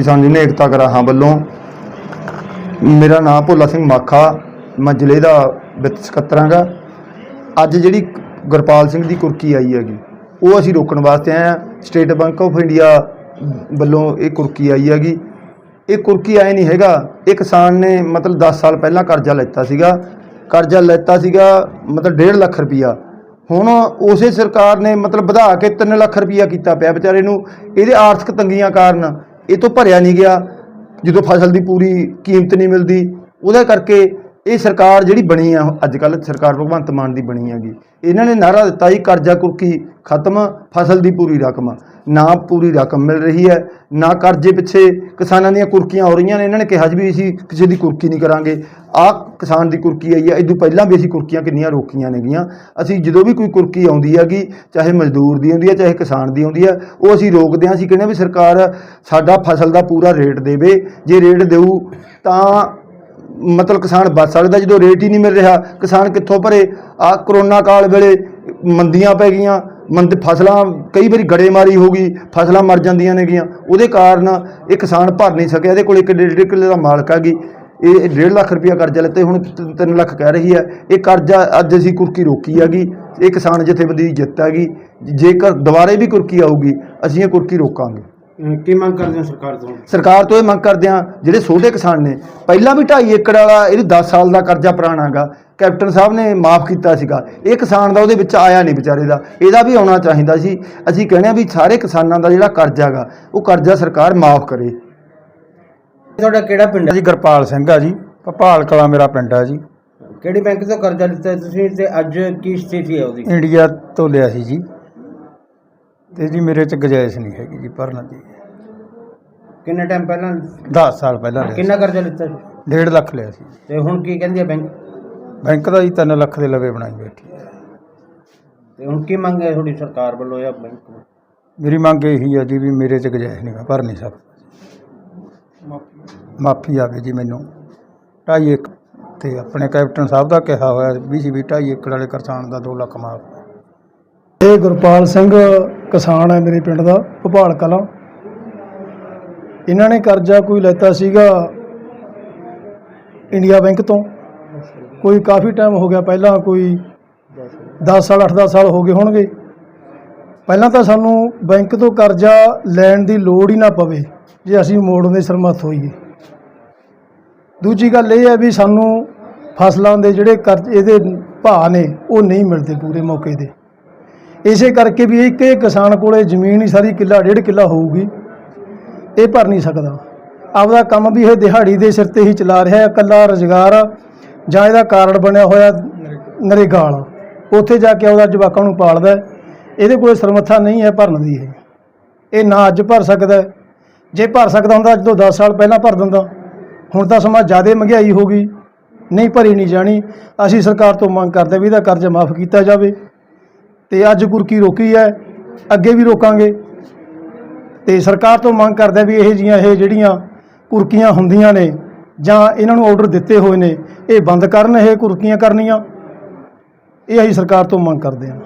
ਕਿਸਾਨ ਯੂਨੀਅਨ ਏਕਤਾ ਗਰਾਹਾਂ ਵੱਲੋਂ ਮੇਰਾ ਨਾਮ ਭੋਲਾ ਸਿੰਘ ਮਾਖਾ, ਮੈਂ ਜ਼ਿਲ੍ਹੇ ਦਾ ਵਿੱਤ ਸਕੱਤਰ ਗਾ ਅੱਜ ਜਿਹੜੀ ਗੁਰਪਾਲ ਸਿੰਘ ਦੀ ਕੁਰਕੀ ਆਈ ਹੈਗੀ, ਉਹ ਅਸੀਂ ਰੋਕਣ ਵਾਸਤੇ ਆਏ ਹਾਂ। ਸਟੇਟ ਬੈਂਕ ਆਫ ਇੰਡੀਆ ਵੱਲੋਂ ਇਹ ਕੁਰਕੀ ਆਈ ਹੈਗੀ। ਇਹ ਕੁਰਕੀ ਆਏ ਨਹੀਂ ਹੈਗਾ। ਇਹ ਕਿਸਾਨ ਨੇ ਮਤਲਬ 10 ਸਾਲ ਪਹਿਲਾਂ ਕਰਜ਼ਾ ਲੈਤਾ ਸੀਗਾ। ਕਰਜ਼ਾ ਲੈਤਾ ਸੀਗਾ ਮਤਲਬ 1.5 ਲੱਖ ਰੁਪਈਆ। ਹੁਣ ਉਸੇ ਸਰਕਾਰ ਨੇ ਮਤਲਬ ਵਧਾ ਕੇ 3 ਲੱਖ ਰੁਪਈਆ ਕੀਤਾ ਪਿਆ ਵਿਚਾਰੇ ਨੂੰ। ਇਹਦੇ ਆਰਥਿਕ ਤੰਗੀਆਂ ਕਾਰਨ ਇਹ ਤੋਂ ਭਰਿਆ ਨਹੀਂ ਗਿਆ, ਜਦੋਂ ਫਸਲ ਦੀ ਪੂਰੀ ਕੀਮਤ ਨਹੀਂ ਮਿਲਦੀ, ਉਹਦਾ ਕਰਕੇ ਇਹ ਸਰਕਾਰ ਜਿਹੜੀ ਬਣੀ ਆ ਅੱਜ ਕੱਲ ਸਰਕਾਰ ਭਗਵੰਤ ਮਾਨ ਦੀ ਬਣੀ ਹੈਗੀ, ਇਹਨਾਂ ਨੇ ਨਾਰਾ ਦਿੱਤਾ ਜੀ ਕਰਜ਼ਾ ਕੁਰਕੀ ਖਤਮ, ਫਸਲ ਦੀ ਪੂਰੀ ਰਕਮ। ਨਾ ਪੂਰੀ ਰਕਮ ਮਿਲ ਰਹੀ ਹੈ, ਨਾ ਕਰਜ਼ੇ ਪਿੱਛੇ ਕਿਸਾਨਾਂ ਦੀਆਂ ਕੁਰਕੀਆਂ ਹੋ ਰਹੀਆਂ ਨੇ। ਇਹਨਾਂ ਨੇ ਕਿਹਾ ਜੀ ਵੀ ਅਸੀਂ ਕਿਸੇ ਦੀ ਕੁਰਕੀ ਨਹੀਂ ਕਰਾਂਗੇ। ਆਹ ਕਿਸਾਨ ਦੀ ਕੁਰਕੀ ਆਈ ਹੈ ਇਦੋਂ ਪਹਿਲਾਂ ਵੀ ਅਸੀਂ ਕੁਰਕੀਆਂ ਕਿੰਨੀਆਂ ਰੋਕੀਆਂ ਨੇਗੀਆਂ। ਅਸੀਂ ਜਦੋਂ ਵੀ ਕੋਈ ਕੁਰਕੀ ਆਉਂਦੀ ਹੈਗੀ, ਚਾਹੇ ਮਜ਼ਦੂਰ ਦੀ ਆਉਂਦੀ ਹੈ, ਚਾਹੇ ਕਿਸਾਨ ਦੀ ਆਉਂਦੀ ਹੈ, ਉਹ ਅਸੀਂ ਰੋਕਦੇ ਹਾਂ। ਅਸੀਂ ਕਹਿੰਦੇ ਵੀ ਸਰਕਾਰ ਸਾਡਾ ਫਸਲ ਦਾ ਪੂਰਾ ਰੇਟ ਦੇਵੇ। ਜੇ ਰੇਟ ਦੇਊ ਤਾਂ ਮਤਲਬ ਕਿਸਾਨ ਬਚ ਸਕਦਾ। ਜਦੋਂ ਰੇਟ ਹੀ ਨਹੀਂ ਮਿਲ ਰਿਹਾ, ਕਿਸਾਨ ਕਿੱਥੋਂ ਭਰੇ? ਆ ਕਰੋਨਾ ਕਾਲ ਵੇਲੇ ਮੰਦੀਆਂ ਪੈ ਗਈਆਂ। ਮੰਦ ਫਸਲਾਂ ਕਈ ਵਾਰੀ ਗੜੇਮਾਰੀ ਹੋ ਗਈ ਫਸਲਾਂ ਮਰ ਜਾਂਦੀਆਂ ਨੇਗੀਆਂ ਉਹਦੇ ਕਾਰਨ ਇਹ ਕਿਸਾਨ ਭਰ ਨਹੀਂ ਸਕਿਆ ਇਹਦੇ ਕੋਲ ਇੱਕ ਡੇਢ ਡੇਢ ਕਿੱਲੇ ਦਾ ਮਾਲਕ ਹੈਗੀ ਇਹ 1.5 ਲੱਖ ਰੁਪਇਆ ਕਰਜ਼ਾ ਲਿੱਤੇ ਹੁਣ 3 ਲੱਖ ਕਹਿ ਰਹੀ ਹੈ। ਇਹ ਕਰਜ਼ਾ ਅੱਜ ਅਸੀਂ ਕੁਰਕੀ ਰੋਕੀ ਹੈਗੀ ਇਹ ਕਿਸਾਨ ਜਥੇਬੰਦੀ ਦੀ ਜਿੱਤ ਹੈਗੀ ਜੇਕਰ ਦੁਬਾਰੇ ਵੀ ਕੁਰਕੀ ਆਊਗੀ ਅਸੀਂ ਇਹ ਕੁਰਕੀ ਰੋਕਾਂਗੇ। ਕੀ ਮੰਗ ਕਰਦੇ ਹੋ ਸਰਕਾਰ ਤੋਂ? ਸਰਕਾਰ ਤੋਂ ਇਹ ਮੰਗ ਕਰਦੇ ਹਾਂ ਜਿਹੜੇ ਛੋਟੇ ਕਿਸਾਨ ਨੇ ਪਹਿਲਾਂ ਵੀ 2.5 ਏਕੜ ਵਾਲਾ ਇਹਨੂੰ 10 ਸਾਲ ਦਾ ਕਰਜ਼ਾ ਪੁਰਾਣਾਗਾ। ਕੈਪਟਨ ਸਾਹਿਬ ਨੇ ਮਾਫ ਕੀਤਾ ਸੀਗਾ। ਇਹ ਕਿਸਾਨ ਦਾ ਉਹਦੇ ਵਿੱਚ ਆਇਆ ਨਹੀਂ ਵਿਚਾਰੇ ਦਾ। ਇਹਦਾ ਵੀ ਆਉਣਾ ਚਾਹੀਦਾ ਸੀ। ਅਸੀਂ ਕਹਿੰਦੇ ਹਾਂ ਵੀ ਸਾਰੇ ਕਿਸਾਨਾਂ ਦਾ ਜਿਹੜਾ ਕਰਜ਼ਾ ਗਾ ਉਹ ਕਰਜ਼ਾ ਸਰਕਾਰ ਮਾਫ ਕਰੇ। ਤੁਹਾਡਾ ਕਿਹੜਾ ਪਿੰਡ ਹੈ? ਜੀ ਗੁਰਪਾਲ ਸਿੰਘ ਆ ਜੀ। ਭਪਾਲ ਕਲਾ ਮੇਰਾ ਪਿੰਡ ਆ ਜੀ। ਕਿਹੜੀ ਬੈਂਕ ਤੋਂ ਕਰਜ਼ਾ ਲਿੱਤਾ ਤੁਸੀਂ ਤੇ ਅੱਜ ਕੀ ਸਥਿਤੀ ਹੈ ਉਹਦੀ? ਇੰਡੀਆ ਤੋਂ ਲਿਆ ਸੀ ਜੀ। ਤੇ ਜੀ ਮੇਰੇ ਚ ਗੁੰਜਾਇਸ਼ ਨਹੀਂ ਹੈਗੀ ਜੀ ਭਰਨ ਦੀ। ਕਿੰਨੇ ਟਾਈਮ ਪਹਿਲਾਂ? 10 ਸਾਲ ਪਹਿਲਾਂ ਲਿਆ ਕਿੰਨਾ ਕਰਜ਼ਾ ਲਿੱਤਾ ਸੀ? 1.5 ਲੱਖ ਲਿਆ ਸੀ। ਤੇ ਹੁਣ ਕੀ ਕਹਿੰਦੀ ਹੈ ਬੈਂਕ? ਬੈਂਕ ਦਾ ਜੀ 3 ਲੱਖ ਦੇ ਲਵੇ ਬਣਾਈ ਬੈਠੀ ਹੈ। ਤੇ ਹੁਣ ਕੀ ਮੰਗ ਹੈ ਤੁਹਾਡੀ ਸਰਕਾਰ ਵੱਲੋਂ ਜਾਂ ਬੈਂਕ ਵੱਲੋਂ? ਮੇਰੀ ਮੰਗ ਇਹੀ ਹੈ ਜੀ ਵੀ ਮੇਰੇ ਚ ਗੁੰਜਾਇਸ਼ ਨਹੀਂ ਮੈਂ ਭਰ ਨਹੀਂ ਸਕਦਾ। ਮਾਫੀ ਆਵੇ ਜੀ ਮੈਨੂੰ। 2.5 ਏਕ ਤੇ ਆਪਣੇ ਕੈਪਟਨ ਸਾਹਿਬ ਦਾ ਕਿਹਾ ਹੋਇਆ ਵੀ ਸੀ ਵੀ 2.5 ਏਕੜ ਵਾਲੇ ਕਿਸਾਨ ਦਾ 2 ਲੱਖ ਮਾਫ। ਇਹ ਗੁਰਪਾਲ ਸਿੰਘ ਕਿਸਾਨ ਹੈ ਮੇਰੇ ਪਿੰਡ ਦਾ ਭੋਪਾਲ ਕਲਾਂ। ਇਹਨਾਂ ਨੇ ਕਰਜ਼ਾ ਕੋਈ ਲੈਤਾ ਸੀਗਾ ਇੰਡੀਆ ਬੈਂਕ ਤੋਂ। ਕੋਈ ਕਾਫੀ ਟਾਈਮ ਹੋ ਗਿਆ, ਪਹਿਲਾਂ ਕੋਈ 10 ਸਾਲ 8-10 ਸਾਲ ਹੋ ਗਏ ਹੋਣਗੇ। ਪਹਿਲਾਂ ਤਾਂ ਸਾਨੂੰ ਬੈਂਕ ਤੋਂ ਕਰਜ਼ਾ ਲੈਣ ਦੀ ਲੋੜ ਹੀ ਨਾ ਪਵੇ, ਜੇ ਅਸੀਂ ਮੋੜਨ ਦੇ ਸਰਮੱਥ ਹੋਈਏ। ਦੂਜੀ ਗੱਲ ਇਹ ਹੈ ਵੀ ਸਾਨੂੰ ਫਸਲਾਂ ਦੇ ਜਿਹੜੇ ਕਰਜ਼, ਇਹਦੇ ਭਾਅ ਨੇ, ਉਹ ਨਹੀਂ ਮਿਲਦੇ ਪੂਰੇ ਮੌਕੇ ਦੇ ਇਸੇ ਕਰਕੇ ਵੀ ਇੱਕ ਇਹ ਕਿਸਾਨ ਕੋਲੇ ਜ਼ਮੀਨ ਹੀ ਸਾਰੀ ਕਿੱਲਾ, ਡੇਢ ਕਿੱਲਾ ਹੋਊਗੀ, ਇਹ ਭਰ ਨਹੀਂ ਸਕਦਾ। ਆਪਦਾ ਕੰਮ ਵੀ ਇਹ ਦਿਹਾੜੀ ਦੇ ਸਿਰ ਤੇ ਹੀ ਚਲਾ ਰਿਹਾ ਹੈ ਇਕੱਲਾ ਰੁਜ਼ਗਾਰ ਜਾਂ ਇਹਦਾ ਕਾਰਡ ਬਣਿਆ ਹੋਇਆ ਨਰੇਗਾ। ਵਾਲਾ ਉੱਥੇ ਜਾ ਕੇ ਉਹਦਾ ਜਵਾਕਾਂ ਨੂੰ ਪਾਲਦਾ। ਇਹਦੇ ਕੋਲੇ ਸਰਮੱਥਾ ਨਹੀਂ ਹੈ ਭਰਨ ਦੀ ਇਹ। ਇਹ ਨਾ ਅੱਜ ਭਰ ਸਕਦਾ। ਜੇ ਭਰ ਸਕਦਾ ਹੁੰਦਾ ਅੱਜ ਤੋਂ 10 ਸਾਲ ਪਹਿਲਾਂ ਭਰ ਦਿੰਦਾ। ਹੁਣ ਤਾਂ ਸਮਾਂ ਜ਼ਿਆਦਾ ਮਹਿੰਗਾਈ ਹੋ ਗਈ। ਨਹੀਂ ਭਰੀ ਨਹੀਂ ਜਾਣੀ। ਅਸੀਂ ਸਰਕਾਰ ਤੋਂ ਮੰਗ ਕਰਦੇ ਵੀ ਇਹਦਾ ਕਰਜ਼ਾ ਮਾਫ ਕੀਤਾ ਜਾਵੇ। ਤੇ ਅੱਜ ਕੁਰਕੀ ਰੋਕੀ ਹੈ। ਅੱਗੇ ਵੀ ਰੋਕਾਂਗੇ। ਤੇ ਸਰਕਾਰ ਤੋਂ ਮੰਗ ਕਰਦੇ ਵੀ ਇਹ ਜੀਆਂ ਇਹ ਜਿਹੜੀਆਂ ਕੁਰਕੀਆਂ ਹੁੰਦੀਆਂ ਨੇ ਜਾਂ ਇਹਨਾਂ ਨੂੰ ਆਰਡਰ ਦਿੱਤੇ ਹੋਏ ਨੇ ਇਹ ਬੰਦ ਕਰਨ ਇਹ ਕੁਰਕੀਆਂ ਕਰਨੀਆਂ। ਇਹ ਅਸੀਂ ਸਰਕਾਰ ਤੋਂ ਮੰਗ ਕਰਦੇ ਹਾਂ।